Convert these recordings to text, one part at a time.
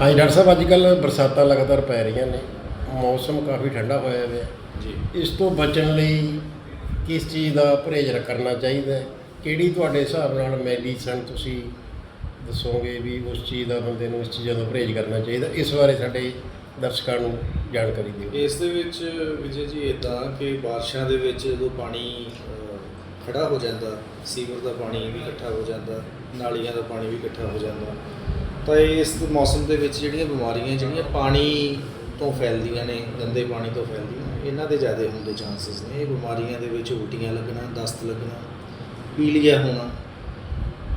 ਹਾਂਜੀ ਡਾਕਟਰ ਸਾਹਿਬ ਅੱਜ ਕੱਲ ਬਰਸਾਤਾਂ ਲਗਾਤਾਰ ਪੈ ਰਹੀਆਂ ਨੇ। ਮੌਸਮ ਕਾਫੀ ਠੰਡਾ ਹੋਇਆ ਹੋਇਆ। ਜੀ। ਇਸ ਤੋਂ ਬਚਣ ਲਈ ਕਿਸ ਚੀਜ਼ ਦਾ ਪਰਹੇਜ਼ ਕਰਨਾ ਚਾਹੀਦਾ ਹੈ? ਕਿਹੜੀ ਤੁਹਾਡੇ ਹਿਸਾਬ ਨਾਲ ਮੈਡੀਸਨ ਤੁਸੀਂ ਦੱਸੋਗੇ ਵੀ ਉਸ ਚੀਜ਼ ਦਾ ਬੰਦੇ ਨੂੰ ਇਸ ਚੀਜ਼ਾਂ ਦਾ ਪਰਹੇਜ਼ ਕਰਨਾ ਚਾਹੀਦਾ? ਇਸ ਬਾਰੇ ਸਾਡੇ ਦਰਸ਼ਕਾਂ ਨੂੰ ਜਾਣਕਾਰੀ ਦਿਓ। ਇਸ ਦੇ ਵਿੱਚ ਵਿਜੇ ਜੀ ਇਦਾਂ ਕਿ ਬਾਰਿਸ਼ਾਂ ਦੇ ਵਿੱਚ ਜਦੋਂ ਪਾਣੀ ਖੜਾ ਹੋ ਜਾਂਦਾ ਸੀਵਰ ਦਾ ਪਾਣੀ ਵੀ ਇਕੱਠਾ ਹੋ ਜਾਂਦਾ ਨਾਲੀਆਂ ਦਾ ਪਾਣੀ ਵੀ ਇਕੱਠਾ ਹੋ ਜਾਂਦਾ ਤਾਂ ਇਸ ਮੌਸਮ ਦੇ ਵਿੱਚ ਜਿਹੜੀਆਂ ਬਿਮਾਰੀਆਂ, ਜਿਹੜੀਆਂ ਪਾਣੀ ਤੋਂ ਫੈਲਦੀਆਂ ਨੇ, ਗੰਦੇ ਪਾਣੀ ਤੋਂ ਫੈਲਦੀਆਂ ਇਹਨਾਂ ਦੇ ਜ਼ਿਆਦਾ ਹੋਣ ਦੇ ਚਾਂਸਸ ਨੇ। ਇਹ ਬਿਮਾਰੀਆਂ ਦੇ ਵਿੱਚ ਉਲਟੀਆਂ ਲੱਗਣਾ, ਦਸਤ ਲੱਗਣਾ, ਪੀਲੀਆ ਹੋਣਾ,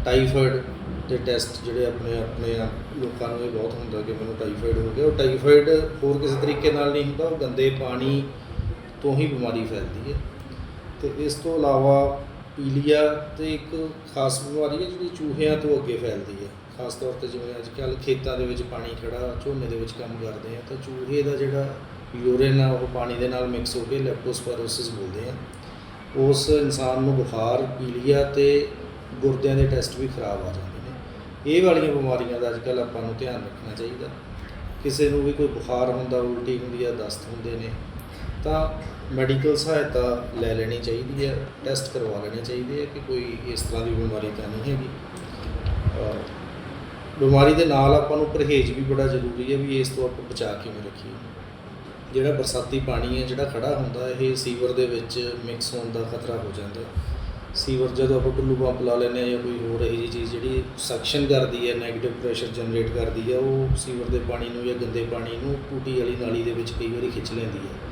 ਟਾਈਫਾਇਡ ਦੇ ਟੈਸਟ ਜਿਹੜੇ ਆਪਣੇ ਆਪਣੇ ਲੋਕਾਂ ਨੂੰ ਇਹ ਬਹੁਤ ਹੁੰਦਾ ਕਿ ਮੈਨੂੰ ਟਾਈਫਾਇਡ ਹੋ ਗਿਆ। ਉਹ ਟਾਈਫਾਇਡ ਹੋਰ ਕਿਸੇ ਤਰੀਕੇ ਨਾਲ ਨਹੀਂ ਹੁੰਦਾ, ਉਹ ਗੰਦੇ ਪਾਣੀ ਤੋਂ ਹੀ ਬਿਮਾਰੀ ਫੈਲਦੀ ਹੈ। ਤੇ ਇਸ ਤੋਂ ਇਲਾਵਾ ਪੀਲੀਆ ਤੇ ਇੱਕ ਖਾਸ ਬਿਮਾਰੀ ਹੈ ਜਿਹੜੀ ਚੂਹਿਆਂ ਤੋਂ ਅੱਗੇ ਫੈਲਦੀ ਹੈ। ਖਾਸ ਤੌਰ ਤੇ ਜਿਵੇਂ ਅੱਜ ਕੱਲ੍ਹ ਖੇਤਾਂ ਦੇ ਵਿੱਚ ਪਾਣੀ ਖੜਾ ਝੋਨੇ ਦੇ ਵਿੱਚ ਕੰਮ ਕਰਦੇ ਆ, ਤਾਂ ਚੂਹੇ ਦਾ ਜਿਹੜਾ ਯੂਰਿਨ ਆ, ਉਹ ਪਾਣੀ ਦੇ ਨਾਲ ਮਿਕਸ ਹੋ ਕੇ ਲੈਪਟੋਸਪਾਇਰੋਸਿਸ ਬੋਲਦੇ ਆ। ਉਸ ਇਨਸਾਨ ਨੂੰ ਬੁਖਾਰ, ਪੀਲੀਆ ਤੇ ਗੁਰਦਿਆਂ ਦੇ ਟੈਸਟ ਵੀ ਖਰਾਬ ਆ ਜਾਂਦੇ ਨੇ। ਇਹ ਵਾਲੀਆਂ ਬਿਮਾਰੀਆਂ ਦਾ ਅੱਜ ਅੱਜਕੱਲ ਆਪਾਂ ਨੂੰ ਧਿਆਨ ਰੱਖਣਾ ਚਾਹੀਦਾ। ਕਿਸੇ ਨੂੰ ਵੀ ਕੋਈ ਬੁਖਾਰ ਹੁੰਦਾ, ਉਲਟੀ ਹੁੰਦੀ ਆ, ਦਸਤ ਹੁੰਦੇ ਨੇ ਤਾਂ ਮੈਡੀਕਲ ਸਹਾਇਤਾ ਲੈ ਲੈਣੀ ਚਾਹੀਦੀ ਹੈ ਟੈਸਟ ਕਰਵਾ ਲੈਣੇ ਚਾਹੀਦੇ ਆ ਕਿ ਕੋਈ ਇਸ ਤਰ੍ਹਾਂ ਦੀ ਬਿਮਾਰੀ ਤਾਂ ਨਹੀਂ ਹੈਗੀ। ਅਹ ਬਿਮਾਰੀ ਦੇ ਨਾਲ ਆਪਾਂ ਨੂੰ ਪਰਹੇਜ਼ ਵੀ ਬੜਾ ਜ਼ਰੂਰੀ ਹੈ ਵੀ ਇਸ ਤੋਂ ਆਪਾਂ ਬਚਾ ਕਿਵੇਂ ਰੱਖੀਏ। ਜਿਹੜਾ ਬਰਸਾਤੀ ਪਾਣੀ ਹੈ, ਜਿਹੜਾ ਖੜਾ ਹੁੰਦਾ, ਇਹ ਸੀਵਰ ਦੇ ਵਿੱਚ ਮਿਕਸ ਹੋਣ ਦਾ ਖਤਰਾ ਹੋ ਜਾਂਦਾ। ਸੀਵਰ ਜਦੋਂ ਆਪਾਂ ਟੁੱਲੂ ਪੰਪ ਲਾ ਲੈਂਦੇ ਹਾਂ ਜਾਂ ਕੋਈ ਹੋਰ ਇਹੋ ਜਿਹੀ ਚੀਜ਼ ਜਿਹੜੀ ਸਕਸ਼ਨ ਕਰਦੀ ਹੈ 네ਗੇਟਿਵ ਪ੍ਰੈਸ਼ਰ ਜਨਰੇਟ ਕਰਦੀ ਹੈ, ਉਹ ਸੀਵਰ ਦੇ ਪਾਣੀ ਨੂੰ ਜਾਂ ਗੰਦੇ ਪਾਣੀ ਨੂੰ ਟੂਟੀ ਵਾਲੀ ਨਾਲੀ ਦੇ ਵਿੱਚ ਕਈ ਵਾਰੀ ਖਿੱਚ ਲੈਂਦੀ ਹੈ।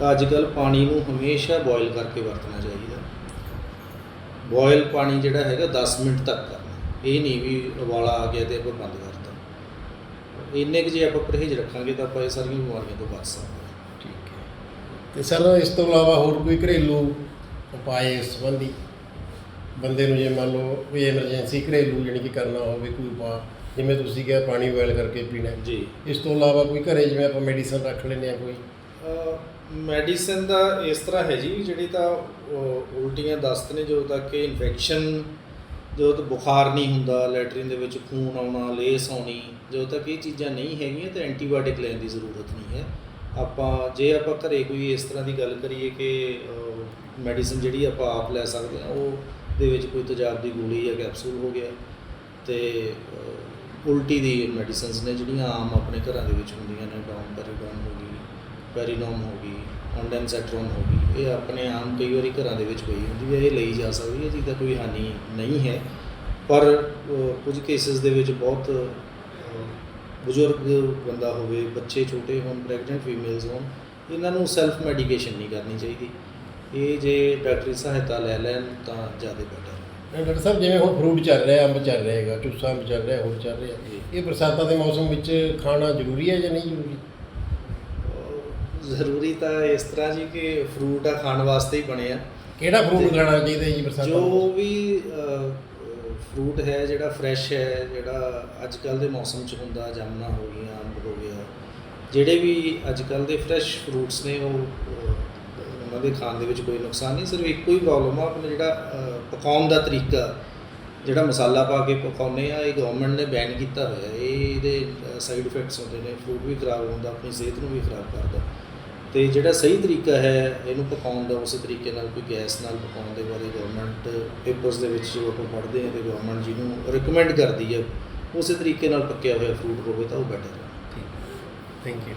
ਤਾਂ ਅੱਜ ਕੱਲ ਪਾਣੀ ਨੂੰ ਹਮੇਸ਼ਾ ਬੋਇਲ ਕਰਕੇ ਵਰਤਣਾ ਚਾਹੀਦਾ। ਬੋਇਲ ਪਾਣੀ ਜਿਹੜਾ ਹੈਗਾ 10 ਮਿੰਟ ਤੱਕ ਕਰਨਾ। ਇਹ ਨਹੀਂ ਵੀ ਉਬਾਲਾ ਆ ਗਿਆ ਤੇ ਆਪਾਂ ਬੰਦ ਕਰਤਾ ਇੰਨੇ ਕੁ ਜੇ ਆਪਾਂ ਪਰਹੇਜ਼ ਰੱਖਾਂਗੇ ਤਾਂ ਆਪਾਂ ਇਹ ਸਾਰੀਆਂ ਬਿਮਾਰੀਆਂ ਤੋਂ ਬਚ ਸਕਦੇ ਹਾਂ। ਠੀਕ ਹੈ। ਤੇ ਸਰ ਇਸ ਤੋਂ ਇਲਾਵਾ ਹੋਰ ਕੋਈ ਘਰੇਲੂ ਉਪਾਅ ਇਸ ਸੰਬੰਧੀ? ਬੰਦੇ ਨੂੰ ਜੇ ਮੰਨ ਲਓ ਕੋਈ ਐਮਰਜੈਂਸੀ ਘਰੇਲੂ ਜਾਣੀ ਕਿ ਕਰਨਾ ਹੋਵੇ ਕੋਈ ਉਪਾਅ ਜਿਵੇਂ ਤੁਸੀਂ ਕਿਹਾ ਪਾਣੀ ਬੋਇਲ ਕਰਕੇ ਪੀਣਾ। ਜੀ। ਇਸ ਤੋਂ ਇਲਾਵਾ ਕੋਈ ਘਰੇ ਜਿਵੇਂ ਆਪਾਂ ਮੈਡੀਸਨ ਰੱਖ ਲੈਂਦੇ ਆ ਕੋਈ? ਮੈਡੀਸਨ ਦਾ ਇਸ ਤਰ੍ਹਾਂ ਹੈ ਜੀ, ਜਿਹੜੀ ਤਾਂ ਉਲਟੀਆਂ ਦਸਤ ਨੇ, ਜਦੋਂ ਤੱਕ ਕਿ ਇਨਫੈਕਸ਼ਨ ਜਦੋਂ ਤੱਕ ਬੁਖਾਰ ਨਹੀਂ ਹੁੰਦਾ ਲੈਟਰਿਨ ਦੇ ਵਿੱਚ ਖੂਨ ਆਉਣਾ, ਲੇਸ ਆਉਣੀ, ਜਦੋਂ ਤੱਕ ਇਹ ਚੀਜ਼ਾਂ ਨਹੀਂ ਹੈਗੀਆਂ, ਤਾਂ ਐਂਟੀਬਾਇਓਟਿਕ ਲੈਣ ਦੀ ਜ਼ਰੂਰਤ ਨਹੀਂ ਹੈ। ਆਪਾਂ, ਜੇ ਆਪਾਂ ਘਰੇ ਕੋਈ ਇਸ ਤਰ੍ਹਾਂ ਦੀ ਗੱਲ ਕਰੀਏ ਕਿ ਮੈਡੀਸਨ ਜਿਹੜੀ ਆਪਾਂ ਆਪ ਲੈ ਸਕਦੇ ਹਾਂ, ਉਹ ਦੇ ਵਿੱਚ ਕੋਈ ਤੇਜ਼ਾਬ ਦੀ ਗੋਲੀ ਜਾਂ ਕੈਪਸੂਲ ਹੋ ਗਿਆ, ਤੇ ਉਲਟੀ ਦੀ ਮੈਡੀਸਿਨਸ ਨੇ, ਜਿਹੜੀਆਂ ਆਮ ਆਪਣੇ ਘਰਾਂ ਦੇ ਵਿੱਚ ਹੁੰਦੀਆਂ ਨੇ ਡਾਊਨ ਡੋਮਪੈਰੀਡੋਨ ਹੋ ਗਈ ਪੈਰੀਨੋਮ ਹੋ ਗਈ ਕੰਡੈਂਸੈਟਰੋਨ ਹੋ ਗਈ ਇਹ ਆਪਣੇ ਆਮ ਕਈ ਵਾਰੀ ਘਰਾਂ ਦੇ ਵਿੱਚ ਪਈ ਹੁੰਦੀ ਹੈ ਇਹ ਲਈ ਜਾ ਸਕਦੀ ਹੈ ਜਿਹਦਾ ਕੋਈ ਹਾਨੀ ਨਹੀਂ ਹੈ। ਪਰ ਕੁਝ ਕੇਸਿਸ ਦੇ ਵਿੱਚ ਬਹੁਤ ਬਜ਼ੁਰਗ ਬੰਦਾ ਹੋਵੇ ਬੱਚੇ ਛੋਟੇ ਹੋਣ ਪ੍ਰੈਗਨੈਂਟ ਫੀਮੇਲਸ ਹੋਣ ਇਹਨਾਂ ਨੂੰ ਸੈਲਫ ਮੈਡੀਕੇਸ਼ਨ ਨਹੀਂ ਕਰਨੀ ਚਾਹੀਦੀ। ਇਹ ਜੇ ਡਾਕਟਰੀ ਸਹਾਇਤਾ ਲੈ ਲੈਣ ਤਾਂ ਜ਼ਿਆਦਾ ਬੈਟਰ ਹੈ। ਡਾਕਟਰ ਸਾਹਿਬ ਜਿਵੇਂ ਹੁਣ ਫਰੂਟ ਚੱਲ ਰਿਹਾ ਅੰਬ ਚੱਲ ਰਿਹਾ ਹੈਗਾ ਚੂਸਾ ਅੰਬ ਚੱਲ ਰਿਹਾ ਹੋਰ ਚੱਲ ਰਿਹਾ ਇਹ ਬਰਸਾਤਾਂ ਦੇ ਮੌਸਮ ਵਿੱਚ ਖਾਣਾ ਜ਼ਰੂਰੀ ਹੈ ਜਾਂ ਨਹੀਂ ਜ਼ਰੂਰੀ? ਜ਼ਰੂਰੀ ਤਾਂ ਇਸ ਤਰ੍ਹਾਂ ਜੀ ਕਿ ਫਰੂਟ ਆ ਖਾਣ ਵਾਸਤੇ ਹੀ ਬਣੇ ਆ। ਕਿਹੜਾ ਫਰੂਟ ਖਾਣਾ ਚਾਹੀਦਾ ਜੀ ਬਰਸਾਤਾਂ ਜੋ? ਵੀ ਫਰੂਟ ਹੈ ਜਿਹੜਾ ਫਰੈਸ਼ ਹੈ ਜਿਹੜਾ ਅੱਜ ਕੱਲ ਦੇ ਮੌਸਮ 'ਚ ਹੁੰਦਾ ਜਾਮਨਾ ਹੋ ਗਈਆਂ ਅੰਬ ਹੋ ਗਿਆ ਜਿਹੜੇ ਵੀ ਅੱਜ ਕੱਲ ਦੇ ਫਰੈਸ਼ ਫਰੂਟਸ ਨੇ ਉਹ ਉਹਨਾਂ ਦੇ ਖਾਣ ਦੇ ਵਿੱਚ ਕੋਈ ਨੁਕਸਾਨ ਨਹੀਂ ਸਿਰਫ ਇੱਕੋ ਹੀ ਪ੍ਰੋਬਲਮ ਆ ਆਪਣਾ ਜਿਹੜਾ ਪਕਾਉਣ ਦਾ ਤਰੀਕਾ ਜਿਹੜਾ ਮਸਾਲਾ ਪਾ ਕੇ ਪਕਾਉਂਦੇ ਆ ਇਹ ਗਵਰਨਮੈਂਟ ਨੇ ਬੈਨ ਕੀਤਾ ਹੋਇਆ। ਇਹ ਇਹਦੇ ਸਾਈਡ ਇਫੈਕਟਸ ਹੁੰਦੇ ਨੇ ਫੂਡ ਵੀ ਖਰਾਬ ਹੁੰਦਾ ਆਪਣੀ ਸਿਹਤ ਨੂੰ ਵੀ ਖਰਾਬ ਕਰਦਾ। ਤੇ ਜਿਹੜਾ ਸਹੀ ਤਰੀਕਾ ਹੈ ਇਹਨੂੰ ਪਕਾਉਣ ਦਾ, ਉਸੇ ਤਰੀਕੇ ਨਾਲ ਕੋਈ ਗੈਸ ਨਾਲ ਪਕਾਉਣ ਦੇ ਬਾਰੇ ਗਵਰਨਮੈਂਟ ਪੇਪਰਸ ਦੇ ਵਿੱਚ ਜੋ ਆਪਾਂ ਪੜ੍ਹਦੇ ਹਾਂ ਤੇ ਗਵਰਨਮੈਂਟ ਜਿਹਨੂੰ ਰਿਕਮੈਂਡ ਕਰਦੀ ਹੈ, ਉਸੇ ਤਰੀਕੇ ਨਾਲ ਪੱਕਿਆ ਹੋਇਆ ਫਰੂਟ ਹੋਵੇ ਤਾਂ ਉਹ ਬੈਟਰ ਹੈ। Thank you